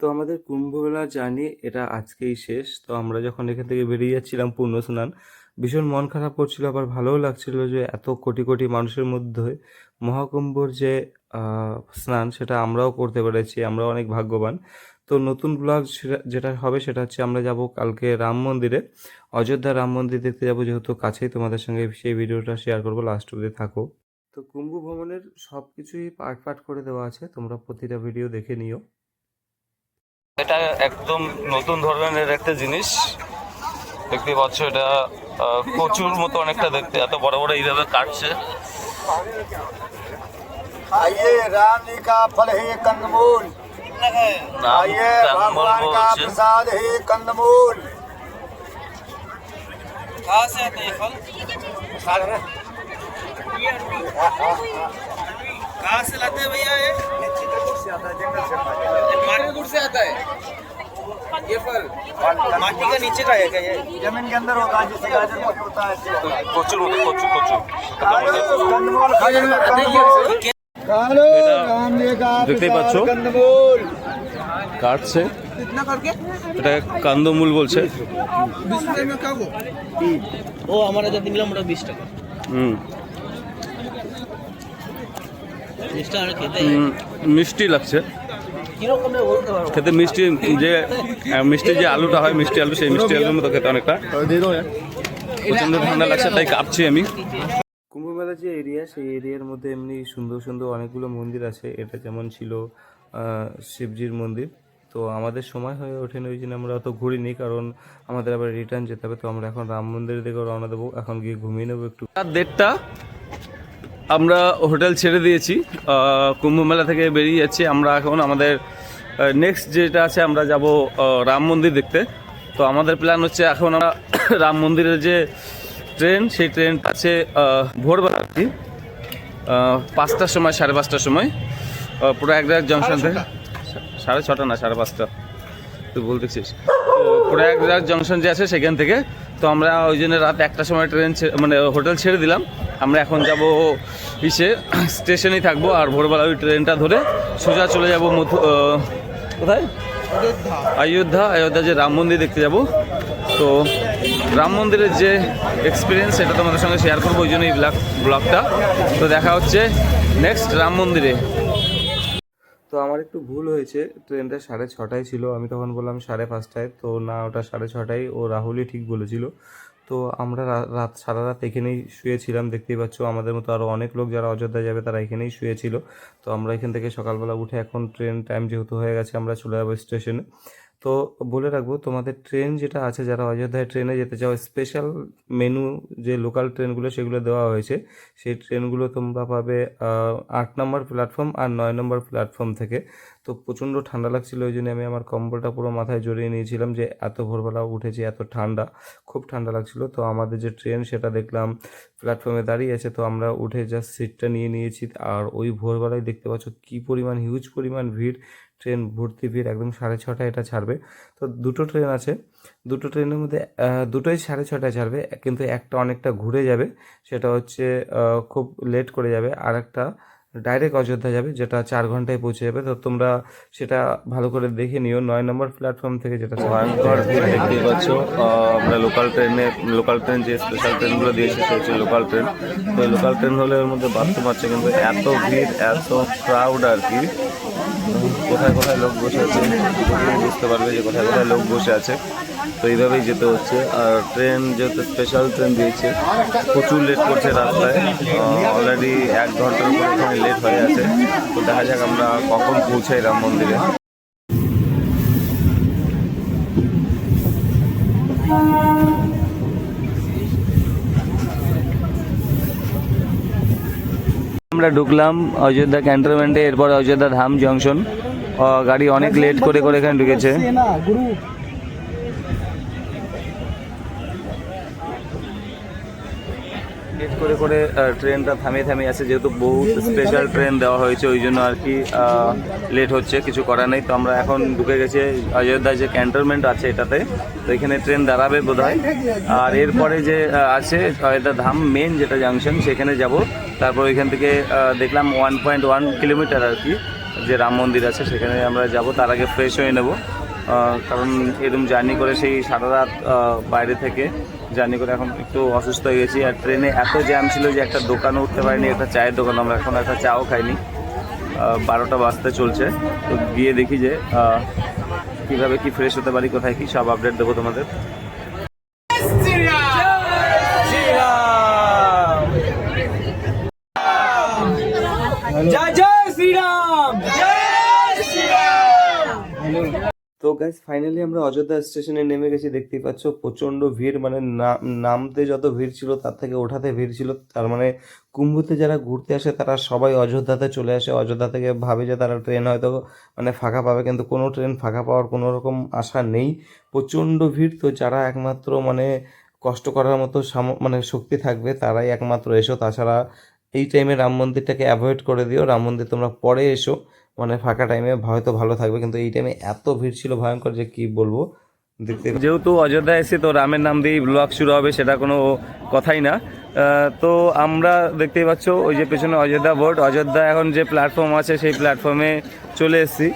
তো আমাদের কুম্ভমেলা জানি এটা আজকেই শেষ। তো আমরা যখন এখান থেকে বেরিয়ে যাচ্ছিলাম পূর্ণ স্নান ভীষণ মন খারাপ করছিল, আবার ভালোও লাগছিল যে এত কোটি কোটি মানুষের মধ্যে মহাকুম্ভর যে স্নান সেটা আমরাও করতে পেরেছি, আমরাও অনেক ভাগ্যবান। তো নতুন ব্লগ যেটা হবে সেটা হচ্ছে আমরা যাব কালকে রাম মন্দিরে, অযোধ্যা রাম মন্দির দেখতে যাব, যেহেতু কাছেই তোমাদের সঙ্গে সেই ভিডিওটা শেয়ার করব লাস্ট অব্দি থাকো। তো কুম্ভ ভ্রমণের সব কিছুই পার্ট পার্ট করে দেওয়া আছে, তোমরা প্রতিটা ভিডিও দেখে নিও। এটা একদম নতুন ধরনের একটা জিনিস দেখতে পাচ্ছ এটা আহ, কচুর মতো অনেকটা দেখতে এত বড় বড় এইভাবে কাটছে आइए राम जी का फल है कंदमूल নাম आइए কানমল भगवान का বলছে प्रसाद है कंदमूल कहाँ से आते हैं फल कहाँ से लाते हैं भैया ये चित्रकूट से आता है ये फल माटी का नीचे का है क्या ये जमीन के अंदर होता है जिससे गाजर में होता है প্রচুর মতো প্রচুর প্রচুর कंदमूल खाइए कंदमूल कालो राम जी का देखते ही प्रसाद बच्चों। कंदमूल কাটছে कितना करके এটা কান্দমূল বলছে बीस रुपए में क्या वो ও আমরা যা দিলাম ওটা বিশ টাকা হুম বিশ টাকা খেতে হুম, মিষ্টি লাগছে। খেতে মিষ্টি যে মিষ্টি যে আলুটা হয় মিষ্টি আলু সেই মিষ্টি আলুর মতো খেতে অনেকটা। প্রচণ্ড ঠান্ডা লাগছে তাই কাঁপছি আমি। কুম্ভ মেলা যে এরিয়া সেই এরিয়ার মধ্যে এমনি সুন্দর সুন্দর অনেকগুলো মন্দির আছে। এটা যেমন ছিল আহ, শিবজির মন্দির। তো আমাদের সময় হয়ে ওঠেনি ওই জন্য আমরা অত ঘুরিনি কারণ আমাদের আবার রিটার্ন যেতে হবে। তো আমরা এখন রাম মন্দিরের দিকে রওনা দেবো। এখন গিয়ে ঘুমিয়ে নেব একটু। রাত দেড়টা আমরা হোটেল ছেড়ে দিয়েছি কুম্ভ মেলা থেকে বেরিয়ে যাচ্ছি। আমরা এখন আমাদের নেক্সট যেটা আছে আমরা যাব রাম মন্দির দেখতে। তো আমাদের প্ল্যান হচ্ছে এখন আমরা রাম মন্দিরের যে ট্রেন সেই ট্রেনটা আছে ভোরবেলা আর কি। পাঁচটার সময় সাড়ে পাঁচটার সময়। আহ, প্রয়াগরাজ জংশন থেকে সাড়ে ছটা না সাড়ে পাঁচটা। তুই বলতেছিস। তো প্রয়াগরাজ জংশন যে আছে সেখান থেকে। তো আমরা ওই জন্য রাত একটার সময় ট্রেন মানে হোটেল ছেড়ে দিলাম। আমরা এখন যাব ইসে স্টেশনেই থাকব আর ভোরবেলা ওই ট্রেনটা ধরে সোজা চলে যাব মধু কোথায়? অযোধ্যা। অযোধ্যা যে রাম মন্দির দেখতে যাব। তো রাম মন্দিরের যে এক্সপিরিয়েন্স সেটা তোমাদের সঙ্গে শেয়ার করব ওই জন্য এই ব্লগ ব্লগটা তো দেখা হচ্ছে নেক্সট রাম মন্দিরে। তো আমার একটু ভুল হয়েছে ট্রেনটা সাড়ে ছটায় ছিল আমি তখন বললাম সাড়ে পাঁচটায় তো না ওটা সাড়ে ছটায় ও রাহুলই ঠিক বলেছিল। তো আমরা রাত, সারা রাত এখানেই শুয়েছিলাম, দেখতেই পাচ্ছ। আমাদের মতো আরও অনেক লোক যারা অযোধ্যা যাবে, তারা এখানেই শুয়েছিল। তো আমরা এখান থেকে সকালবেলা উঠে এখন ট্রেন টাইম যেহেতু হয়ে গেছে, আমরা চলে যাব স্টেশনে তো বলে রাখব, তোমাদের ট্রেন যেটা আছে, যারা অযোধ্যায় ট্রেনে যেতে চাও স্পেশাল মেনু যে লোকাল ট্রেনগুলো, সেগুলো দেওয়া হয়েছে। সেই ট্রেনগুলো তোমরা পাবে আট নম্বর প্ল্যাটফর্ম আর নয় নম্বর প্ল্যাটফর্ম থেকে। তো প্রচণ্ড ঠান্ডা লাগছিল, ওই জন্য আমি আমার কম্বলটা পুরো মাথায় জড়িয়ে নিয়েছিলাম যে এত ভোরবেলা উঠেছি, এত ঠান্ডা, খুব ঠান্ডা লাগছিল। তো আমাদের যে ট্রেন, সেটা দেখলাম প্ল্যাটফর্মে দাঁড়িয়ে আছে। তো আমরা উঠে জাস্ট সিটটা নিয়ে নিয়েছি। আর ওই ভোরবেলায় দেখতে পাচ্ছ, কী পরিমাণ হিউজ পরিমাণ ভিড়। ট্রেন ভর্তি ভিড় একদম সাড়ে ছটায় এটা ছাড়বে। তো দুটো ট্রেন আছে। দুটো ট্রেনের মধ্যে দুটোই সাড়ে ছটায় ছাড়বে কিন্তু একটা অনেকটা ঘুরে যাবে সেটা হচ্ছে খুব লেট করে যাবে। আর একটা ডাইরেক্ট অযোধ্যা যাবে যেটা চার ঘন্টায় পৌঁছে যাবে। তো তোমরা সেটা ভালো করে দেখে নিও। নয় নম্বর প্ল্যাটফর্ম থেকে যেটা। ভয়ঙ্কর ভিড় দেখতেই পাচ্ছ আমরা লোকাল ট্রেনে লোকাল ট্রেন যে স্পেশাল ট্রেনগুলো দিয়েছে সে হচ্ছে লোকাল ট্রেন তো লোকাল ট্রেন হলে ওর মধ্যে বাথরুম আছে কিন্তু এত ভিড় এত ক্রাউড আর কি। কোথায় কোথায় লোক বসে আছে বুঝতে পারবে যে কোথায় কোথায় লোক বসে আছে। তো এইভাবেই যেতে হচ্ছে। আর ট্রেন যেহেতু স্পেশাল ট্রেন দিয়েছে, প্রচুর লেট করছে রাস্তায়। অলরেডি এক ঘণ্টার উপরে লেট হয়ে আছে। তো দেখা যাক আমরা কখন পৌঁছাই রাম মন্দিরে। আমরা ঢুকলাম অযোধ্যা ক্যান্টনমেন্টে, এরপর অযোধ্যা ধাম জংশন। গাড়ি অনেক লেট করে করে এখানে ঢুকেছে। লেট করে করে ট্রেনটা থামিয়ে থামিয়ে আছে, যেহেতু বহুত স্পেশাল ট্রেন দেওয়া হয়েছে, ওই জন্য আর কি লেট হচ্ছে, কিছু করার নেই। তো আমরা এখন ঢুকে গেছি অযোধ্যায় যে ক্যান্টনমেন্ট আছে এটাতে। তো এখানে ট্রেন দাঁড়াবে বোধ আর এরপরে যে আছে অযোধ্যা ধাম মেন যেটা জাংশন সেখানে যাব। তারপর ওইখান থেকে দেখলাম ওয়ান পয়েন্ট ওয়ান কিলোমিটার আর কি, যে রাম মন্দির আছে, সেখানে আমরা যাব। তার আগে ফ্রেশ হয়ে নেব। কারণ এরকম জার্নি করে সেই সারা রাত বাইরে থেকে জার্নি করে এখন একটু অসুস্থ হয়ে গেছি। আর ট্রেনে এত জ্যাম ছিল যে একটা দোকানও উঠতে পারিনি, একটা চায়ের দোকান আমরা এখন একটা চাও খাইনি। বারোটা বাজতে চলছে। তো গিয়ে দেখি যে কীভাবে কীভাবে কি ফ্রেশ হতে পারি, কোথায় কি, সব আপডেট দেবো তোমাদের। গাইজ ফাইনালি আমরা অযোধ্যা স্টেশনে নেমে গেছি, দেখতেই পাচ্ছ প্রচণ্ড ভিড় মানে নামতে যত ভিড় ছিল তার থেকে ওঠাতে ভিড় ছিল, তার মানে কুম্ভতে যারা ঘুরতে আসে তারা সবাই অযোধ্যাতে চলে আসে, অযোধ্যা থেকে ভাবে যে তারা ট্রেন হয়তো মানে ফাঁকা পাবে, কিন্তু কোনো ট্রেন ফাঁকা পাওয়ার কোনো রকম আশা নেই। প্রচণ্ড ভিড়, তো যারা একমাত্র মানে কষ্ট করার মতো সাম- মানে শক্তি থাকবে তারাই একমাত্র এসো। তাছাড়া এই টাইমে রাম মন্দিরটাকে অ্যাভয়েড করে দিও। রাম মন্দির তোমরা পরে এসো। মানে ফাঁকা টাইমে হয়তো ভালো থাকবে, কিন্তু এই টাইমে এত ভিড় ছিল ভয়ঙ্কর যে কি বলব? দেখতে যেহেতু অযোধ্যা এসে তো রামের নাম দিয়েই ব্লগ শুরু হবে, সেটা কোনো কথাই না। তো আমরা দেখতেই পাচ্ছ, ওই যে পেছনে অযোধ্যা বোর্ড অযোধ্যা এখন যে প্ল্যাটফর্ম আছে, সেই প্ল্যাটফর্মে চলে এসেছি।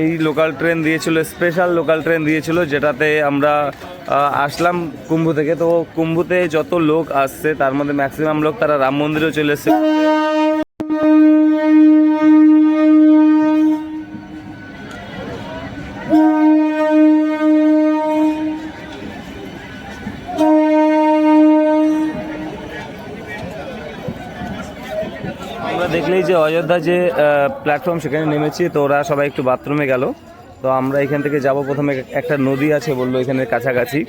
এই লোকাল ট্রেন দিয়েছিল স্পেশাল লোকাল ট্রেন দিয়েছিল, যেটাতে আমরা আসলাম কুম্ভু থেকে। তো কুম্ভতে যত লোক আসছে, তার মধ্যে ম্যাক্সিমাম লোক তারা রাম মন্দিরেও চলে এসছে। অযোধ্যা যে প্ল্যাটফর্ম সেখানে নেমেছি, তো ওরা সবাই একটু বাথরুমে গেল। তো আমরা এখান থেকে যাব। প্রথমে একটা নদী আছে বলল এখানে কাছাকাছি।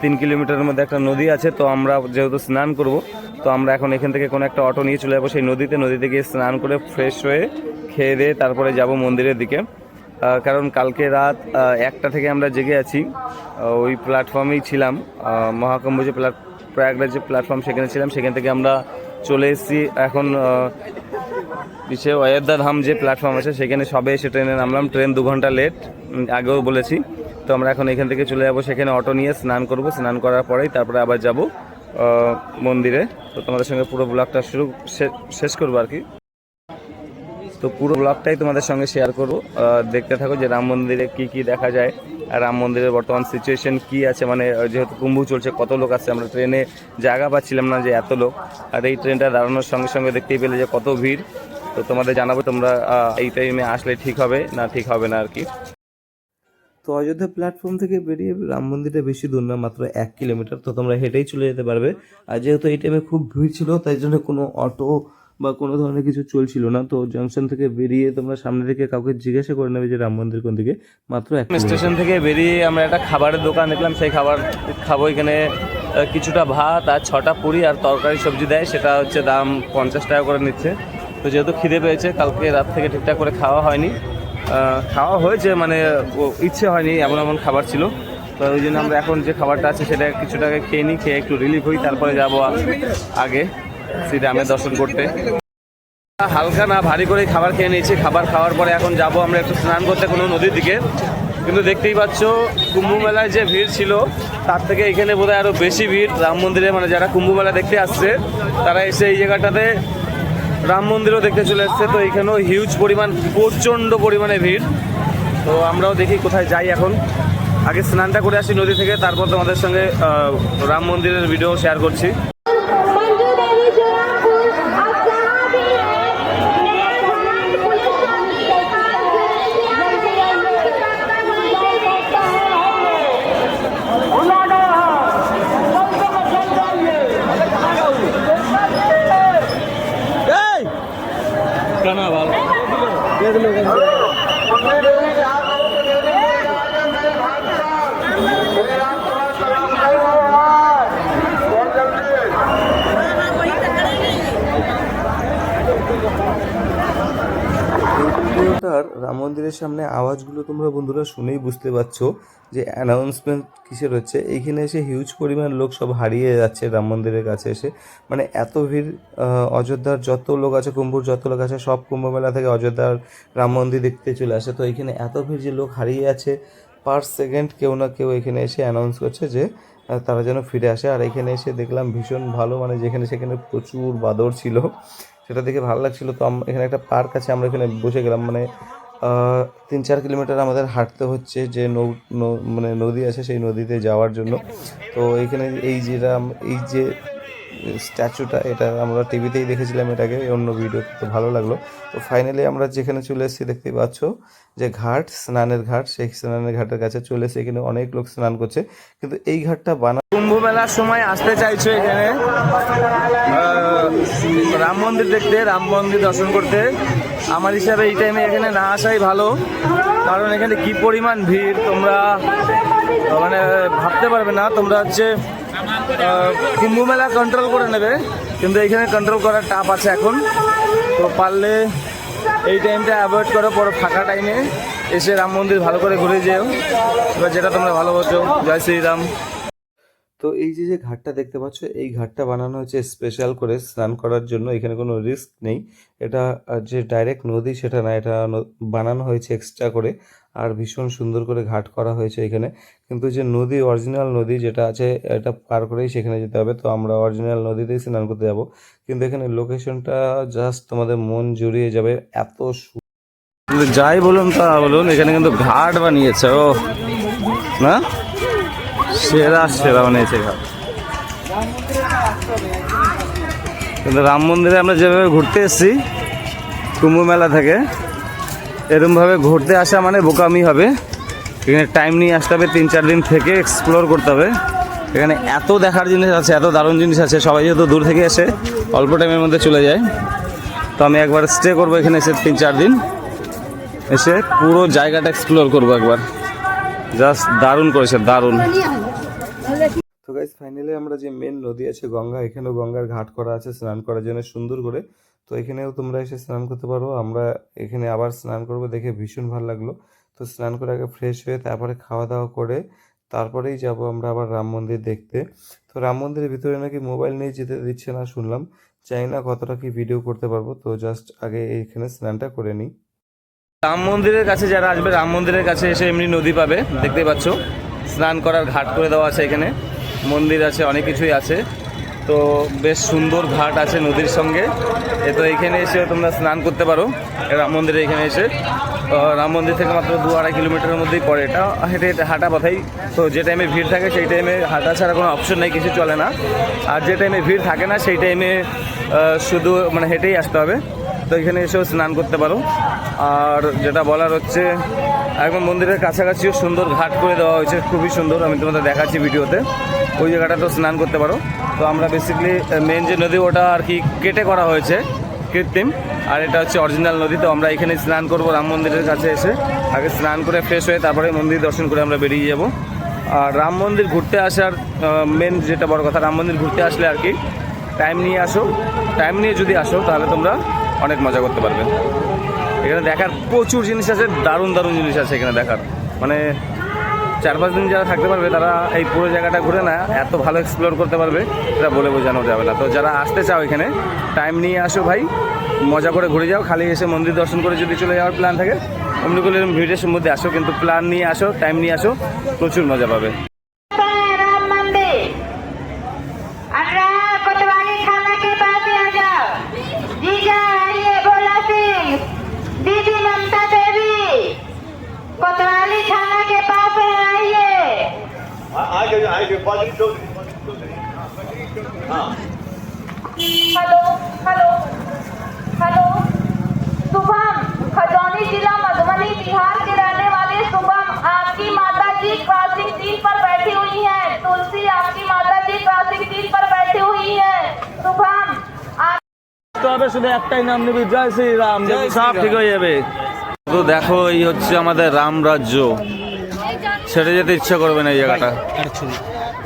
তিন কিলোমিটারের মধ্যে একটা নদী আছে, তো আমরা যেহেতু স্নান করব, তো আমরা এখন এখান থেকে কোনো একটা অটো নিয়ে চলে যাব সেই নদীতে। নদীতে গিয়ে স্নান করে ফ্রেশ হয়ে খেয়ে দিয়ে তারপরে যাব মন্দিরের দিকে। কারণ কালকে রাত একটা থেকে আমরা জেগে আছি। ওই প্ল্যাটফর্মেই ছিলাম। মহাকুম্ভ যে প্ল্যাট প্রয়াগরাজ যে প্ল্যাটফর্ম সেখানে ছিলাম, সেখান থেকে আমরা চলে এসেছি। এখন পিছিয়ে অযোধ্যা ধাম যে প্ল্যাটফর্ম আছে, সেখানে সবে এসে ট্রেনে নামলাম। ট্রেন দু ঘণ্টা লেট আগেও বলেছি। তো আমরা এখন এখান থেকে চলে যাব, সেখানে অটো নিয়ে স্নান করব। স্নান করার পরেই তারপরে আবার যাব মন্দিরে। তো তোমাদের সঙ্গে পুরো ব্লগটা শুরু শেষ করব আর কি। তো পুরো ব্লগটাই তোমাদের সঙ্গে শেয়ার করব। দেখতে থাকো যে রাম মন্দিরে কি কি দেখা যায়, আর রাম মন্দিরের বর্তমান সিচুয়েশন কি আছে। মানে যেহেতু কুম্ভ চলছে, কত লোক আছে? আমরা ট্রেনে জায়গা পাচ্ছিলাম না যে এত লোক। আর এই ট্রেনটা দাঁড়ানোর সঙ্গে সঙ্গে দেখতেই পেলে যে কত ভিড়। তো তোমাদের জানাব তোমরা এই টাইমে আসলে ঠিক হবে না ঠিক হবে না আর কি। তো অযোধ্যা প্ল্যাটফর্ম থেকে বেরিয়ে রাম মন্দিরটা বেশি দূর না মাত্র এক কিলোমিটার তো তোমরা হেঁটেই চলে যেতে পারবে। আর যেহেতু এই টাইমে খুব ভিড় ছিল তাই জন্য কোনো অটো বা কোনো ধরনের কিছু চলছিল না। তো জংশন থেকে বেরিয়ে তোমরা সামনে থেকে কাউকে জিজ্ঞাসা করে নেবে যে রাম মন্দির কোন দিকে মাত্র এক স্টেশন থেকে বেরিয়ে আমরা একটা খাবারের দোকান দেখলাম। সেই খাবার খাব এখানে কিছুটা ভাত আর ছটা পুরি আর তরকারি সবজি দেয়। সেটা হচ্ছে দাম পঞ্চাশ টাকা করে নিচ্ছে। তো যেহেতু খিদে পেয়েছে, কালকে রাত থেকে ঠিকঠাক করে খাওয়া হয়নি। খাওয়া হয়েছে মানে ইচ্ছে হয়নি, এমন এমন খাবার ছিল। তো ওই জন্য আমরা এখন যে খাবারটা আছে সেটা কিছু টাকা খেয়ে নিই, খেয়ে একটু রিলিফ হই, তারপরে যাব আগে শ্রীরামের দর্শন করতে। হালকা না ভারী করে খাবার খেয়ে নিয়েছি। খাবার খাওয়ার পরে এখন যাব আমরা একটু স্নান করতে কোনো নদীর দিকে। কিন্তু দেখতেই পাচ্ছ, কুম্ভ মেলায় যে ভিড় ছিল, তার থেকে এখানে বোধহয় আরও বেশি ভিড়। রাম মন্দিরে মানে যারা কুম্ভ মেলা দেখতে আসছে, তারা এসে এই জায়গাটাতে রাম মন্দিরও দেখতে চলে এসছে, তো এখানেও হিউজ পরিমাণ, প্রচণ্ড পরিমাণে ভিড়। তো আমরাও দেখি কোথায় যাই এখন। আগে স্নানটা করে আসি নদী থেকে, তারপর তোমাদের সঙ্গে রাম মন্দিরের ভিডিও শেয়ার করছি। ভিডিওটার রাম মন্দিরের সামনে আওয়াজগুলো তোমরা বন্ধুরা শুনেই বুঝতে পারছ যে অ্যানাউন্সমেন্ট কিসের হচ্ছে? এইখানে এসে হিউজ পরিমাণ লোক সব হারিয়ে যাচ্ছে রাম মন্দিরের কাছে এসে। মানে এত ভিড় অযোধ্যার যত লোক আছে, কুম্ভর যত লোক আছে, সব কুম্ভমেলা থেকে অযোধ্যার রাম মন্দির দেখতে চলে আসে। তো এখানে এত ভিড় যে লোক হারিয়ে আছে পার সেকেন্ড কেউ না কেউ এখানে এসে অ্যানাউন্স করছে যে তারা যেন ফিরে আসে। আর এখানে এসে দেখলাম ভীষণ ভালো মানে যেখানে সেখানে প্রচুর বাদর ছিল। সেটা দেখে ভালো লাগছিল। তো এখানে একটা পার্ক আছে, আমরা এখানে বসে গেলাম। মানে তিন চার কিলোমিটার আমাদের হাঁটতে হচ্ছে যে নৌ- মানে নদী আছে, সেই নদীতে যাওয়ার জন্য। তো এখানে এই যেটা এই যে স্ট্যাচুটা, এটা আমরা টিভিতেই দেখেছিলাম এটাকে অন্য ভিডিও তো ভালো লাগল। তো ফাইনালি আমরা যেখানে চলে এসেছি দেখতেই পাচ্ছ যে ঘাট, স্নানের ঘাট, সেই স্নানের ঘাটের কাছে চলে এসে এখানে অনেক লোক স্নান করছে। কিন্তু এই ঘাটটা বানা কুম্ভ মেলার সময় আসতে চাইছো এখানে? রাম মন্দির দেখতে, রাম মন্দির দর্শন করতে। আমার হিসাবে এই টাইমে এখানে না আসাই ভালো। কারণ এখানে কি পরিমাণ ভিড়, তোমরা মানে ভাবতে পারবে না। তোমরা হচ্ছে কুম্ভ মেলা কন্ট্রোল করে নেবে, কিন্তু এখানে কন্ট্রোল করার টাপ আছে এখন। তো পারলে এই টাইমটা অ্যাভয়েড করো, পরে ফাঁকা টাইমে এসে রাম মন্দির ভালো করে ঘুরে যেও। এবার যেটা তোমরা ভালো বোঝো জয় শ্রীরাম। তো এই যে যে ঘাটটা দেখতে পাচ্ছ, এই ঘাটটা বানানো হয়েছে স্পেশাল করে স্নান করার জন্য। এখানে কোনো রিস্ক নেই। এটা যে ডাইরেক্ট নদী, সেটা না, এটা বানানো হয়েছে এক্সট্রা করে। আর ভীষণ সুন্দর করে ঘাট করা হয়েছে এখানে। কিন্তু যে নদী অরিজিনাল নদী যেটা আছে, এটা পার করেই সেখানে যেতে হবে। তো আমরা অরিজিনাল নদীতেই স্নান করতে যাব। কিন্তু এখানে লোকেশনটা জাস্ট তোমাদের মন জুড়িয়ে যাবে এত যাই বলুন তা বলুন, এখানে কিন্তু ঘাট বানিয়েছে, ও। না? সেরা সেরা বানিয়েছে ঘাট। কিন্তু রাম মন্দিরে আমরা যেভাবে ঘুরতে এসেছি, কুম্ভ মেলা থেকে এরমভাবে ঘুরতে আসা মানে বোকামি হবে। এখানে টাইম নিয়ে আসতে হবে, তিন চার দিন থেকে এক্সপ্লোর করতে হবে। এখানে এত দেখার জিনিস আছে, এত দারুণ জিনিস আছে, সবাই যেহেতু দূর থেকে এসে অল্প টাইমের মধ্যে চলে যায়। তো আমি একবার স্টে করব এখানে এসে তিন চার দিন। এসে পুরো জায়গাটা এক্সপ্লোর করব একবার। জাস্ট দারুণ করেছে, দারুণ। তো গাইজ ফাইনালি আমরা যে মেন নদী আছে গঙ্গা, এখানেও গঙ্গার ঘাট করা আছে, স্নান করার জন্য সুন্দর করে। তো এখানেও তোমরা এসে স্নান করতে পারো। আমরা এখানে আবার স্নান করব, দেখে ভীষণ ভালো লাগল। তো স্নান করে আগে ফ্রেশ হয়ে তারপরে খাওয়া দাওয়া করে তারপরেই যাব আমরা আবার রাম মন্দির দেখতে। তো রাম মন্দিরের ভিতরে নাকি মোবাইল নিয়ে যেতে দিচ্ছে না শুনলাম। জানি না কতটা কি ভিডিও করতে পারব। তো জাস্ট আগে এইখানে স্নানটা করে নিই। রাম মন্দিরের কাছে যারা আসবে, রাম মন্দিরের কাছে এসে এমনি নদী পাবে, দেখতে পাচ্ছ। স্নান করার ঘাট করে দেওয়া আছে এখানে। মন্দির আছে, অনেক কিছুই আছে। তো বেশ সুন্দর ঘাট আছে নদীর সঙ্গে। এ তো এখানে এসে তোমরা স্নান করতে পারো রাম মন্দিরে এখানে এসে। রাম মন্দির থেকে মাত্র দু আড়াই কিলোমিটারের মধ্যেই পড়ে। এটা হেঁটে হেঁটে হাঁটা পথেই। তো যে টাইমে ভিড় থাকে সেই টাইমে হাঁটা ছাড়া কোনো অপশন নেই, কিছু চলে না। আর যে টাইমে ভিড় থাকে না, সেই টাইমে শুধু মানে হেঁটেই আসতে হবে। তো এখানে এসেও স্নান করতে পারো। আর যেটা বলার হচ্ছে, একদম মন্দিরের কাছাকাছিও সুন্দর ঘাট করে দেওয়া হয়েছে। খুবই সুন্দর, আমি তোমাদের দেখাচ্ছি ভিডিওতে ওই জায়গাটাতেও স্নান করতে পারো। তো আমরা বেসিক্যালি মেন যে নদী, ওটা আর কি কেটে করা হয়েছে কৃত্রিম। আর এটা হচ্ছে অরিজিনাল নদী, তো আমরা এখানে স্নান করব রাম মন্দিরের কাছে এসে। আগে স্নান করে ফ্রেশ হয়ে তারপরে মন্দির দর্শন করে আমরা বেরিয়ে যাব। আর রাম মন্দির ঘুরতে আসার মেন যেটা বড় কথা, রাম মন্দির ঘুরতে আসলে আর কি টাইম নিয়ে আসো। টাইম নিয়ে যদি আসো, তাহলে তোমরা অনেক মজা করতে পারবে। এখানে দেখার প্রচুর জিনিস আছে, দারুণ দারুণ জিনিস আছে এখানে দেখার। মানে চার পাঁচ দিন যারা থাকতে পারবে, তারা এই পুরো জায়গাটা ঘুরে না, এত ভালো এক্সপ্লোর করতে পারবে, এটা বলে বোঝানো যাবে না। তো যারা আসতে চাও এখানে টাইম নিয়ে আসো ভাই, মজা করে ঘুরে যাও, খালি এসে মন্দির দর্শন করে যদি চলে যাওয়ার প্ল্যান থাকে, অমনি করে ভিডিওর মধ্যে আসো, কিন্তু প্ল্যান নিয়ে আসো টাইম নিয়ে আসো, প্রচুর মজা পাবে। hello hello hello Shubham Khajauni जिला मधुबनी बिहार के रहने वाले शुभम आपकी माता जी क्रॉसिंग तीन पर बैठी हुई हैं तुलसी आपकी माता जी क्रॉसिंग तीन पर बैठी हुई है शुभम आप তো হবে শুধু একটাই নাম নিবি জয় শ্রীরাম সব ঠিক হয়ে যাবে তো দেখো এই হচ্ছে আমাদের রাম রাজ্য ছেড়ে যেতে ইচ্ছা করবে না এই জায়গাটা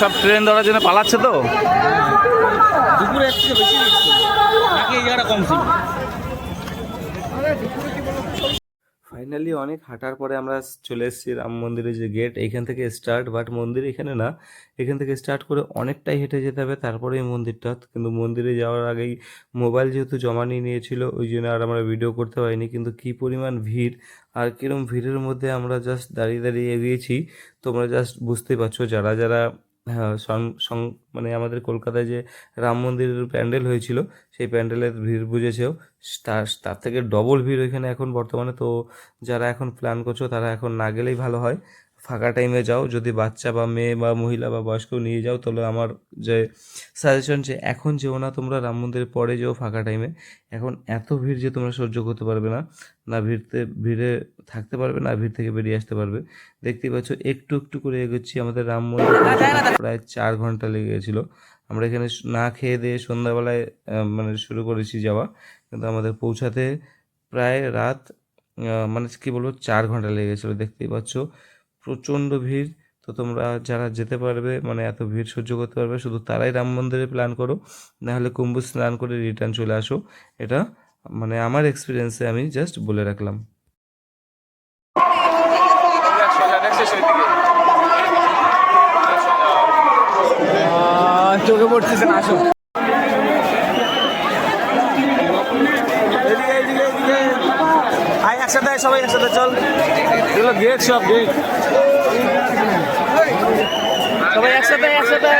সব ট্রেন ধরার জন্য পালাচ্ছে তো? দুপুরে থেকে বেশি নাকি এই জায়গাটা কম ছিল? ফাইনালি অনেক হাঁটার পরে আমরা চলে এসেছি রাম মন্দিরের যে গেট এখান থেকে স্টার্ট বাট মন্দির এখানে না। এখান থেকে স্টার্ট করে অনেকটাই হেঁটে যেতে হবে তারপরে এই মন্দিরটা। কিন্তু মন্দিরে যাওয়ার আগেই মোবাইল যেহেতু জমা নিয়ে নিয়েছিল ওই জন্য আর আমরা ভিডিও করতে পারিনি কিন্তু কী পরিমাণ ভিড় আর কিরম ভিড়ের মধ্যে আমরা জাস্ট দাঁড়িয়ে দাঁড়িয়ে এগিয়েছি তোমরা জাস্ট বুঝতেই পারছ যারা যারা মানে আমাদের কলকাতায় যে রাম মন্দিরের প্যান্ডেল হয়েছিল, সেই প্যান্ডেলের ভিড় বুঝেছেও তার তার থেকে ডবল ভিড় ওইখানে এখন বর্তমানে, তো যারা এখন প্ল্যান করছ, তারা এখন না গেলেই ভালো হয়। ফাঁকা টাইমে যাও। যদি বাচ্চা বা মেয়ে বা মহিলা বা বয়স্ক নিয়ে যাও তাহলে আমার যে সাজেশন যে এখন যেও না তোমরা রাম মন্দিরের পরে যেও ফাঁকা টাইমে এখন এত ভিড় যে তোমরা সহ্য করতে পারবে না। না ভিড়তে ভিড়ে থাকতে পারবে না ভিড় থেকে বেরিয়ে আসতে পারবে। দেখতেই পাচ্ছ একটু একটু করে এগোচ্ছি আমাদের রাম মন্দির। প্রায় চার ঘণ্টা লেগে গেছিল আমরা এখানে না খেয়ে দিয়ে সন্ধ্যাবেলায় মানে শুরু করেছি যাওয়া। কিন্তু আমাদের পৌঁছাতে প্রায় রাত মানে কি বলব চার ঘণ্টা লেগে গেছিল দেখতেই পাচ্ছ প্রচণ্ড ভিড়, তো তোমরা যারা যেতে পারবে মানে এত ভিড় সহ্য করতে পারবে, শুধু তারাই রাম মন্দিরে প্ল্যান করো, নাহলে কুম্ভ স্নান করে রিটার্ন চলে আসো। এটা মানে আমার এক্সপিরিয়েন্সে আমি জাস্ট বলে রাখলাম। চোখে আসো। সবাই একসাথে চল। এগুলো গেট সব গেট সবাই একসাথে একসাথে।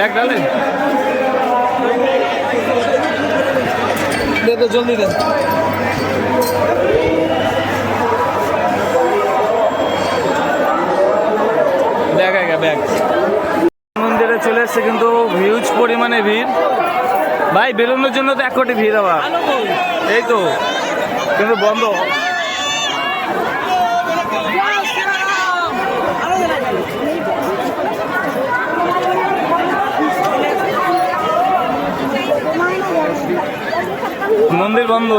ব্যাগ ডালে? দে জলদি দে। ব্যাগ আগে ব্যাগ। মন্দিরে চলে এসছে কিন্তু হিউজ পরিমাণে ভিড়। ভাই বেরোনোর জন্য তো এক কোটি ভিড় আবার। এই তো কিন্তু বন্ধ। মন্দির বন্ধ।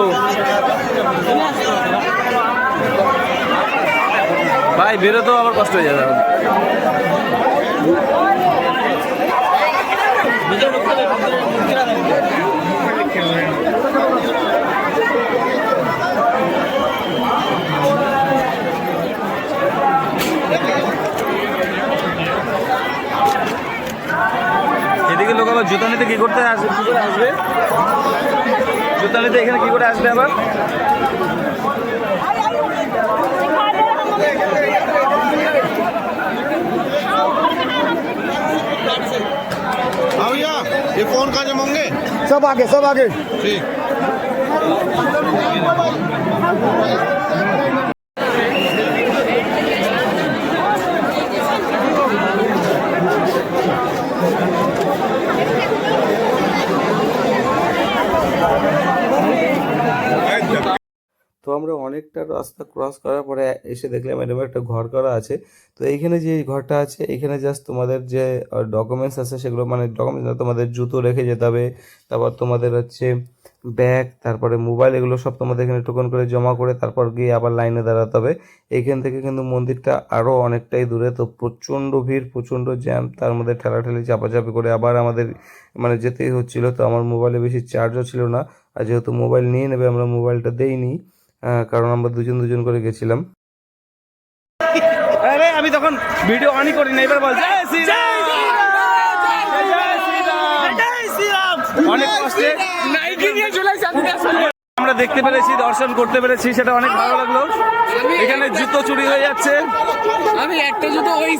ভাই, বেরোতেও আবার কষ্ট হয়ে যাবে। এদিকে লোক আবার জুতা নিতে কি করতে আসবে? আসবে? জুতা নিতে এখানে কি করে আসবে আবার हाँ भैया ये कौन का जमाओगे সব আগে সব আগে ठीक অনেকটা রাস্তা ক্রস করার পরে এসে দেখলাম এরকম একটা ঘর করা আছে। তো এইখানে যে ঘরটা আছে এখানে জাস্ট তোমাদের যে ডকুমেন্টস আছে সেগুলো মানে ডকুমেন্টস না, তোমাদের জুতো রেখে যেতে হবে। তারপর তোমাদের হচ্ছে ব্যাগ তারপরে মোবাইল এগুলো সব তোমাদের এখানে টোকন করে জমা করে তারপর গিয়ে আবার লাইনে দাঁড়াতে হবে। এইখান থেকে কিন্তু মন্দিরটা আরও অনেকটাই দূরে। তো প্রচণ্ড ভিড়, প্রচণ্ড জ্যাম তার মধ্যে ঠেলাঠেলি, চাপাচাপি করে আবার আমাদের মানে যেতেই হচ্ছিল। তো আমার মোবাইলে বেশি চার্জও ছিল না। আর যেহেতু মোবাইল নিয়ে নেবে, আমরা মোবাইলটা দেইনি। কারণ আমরা দুজন দুজন করে গেছিলাম। আরে আমি তখন ভিডিও অনই করি না এবার বল। অনেক কষ্টে আমরা দেখতে পেরেছি দর্শন করতে পেরেছি সেটা অনেক ভালো লাগল। এখানে জুতো চুরি হয়ে যাচ্ছে। আমি একটা জুতো ওই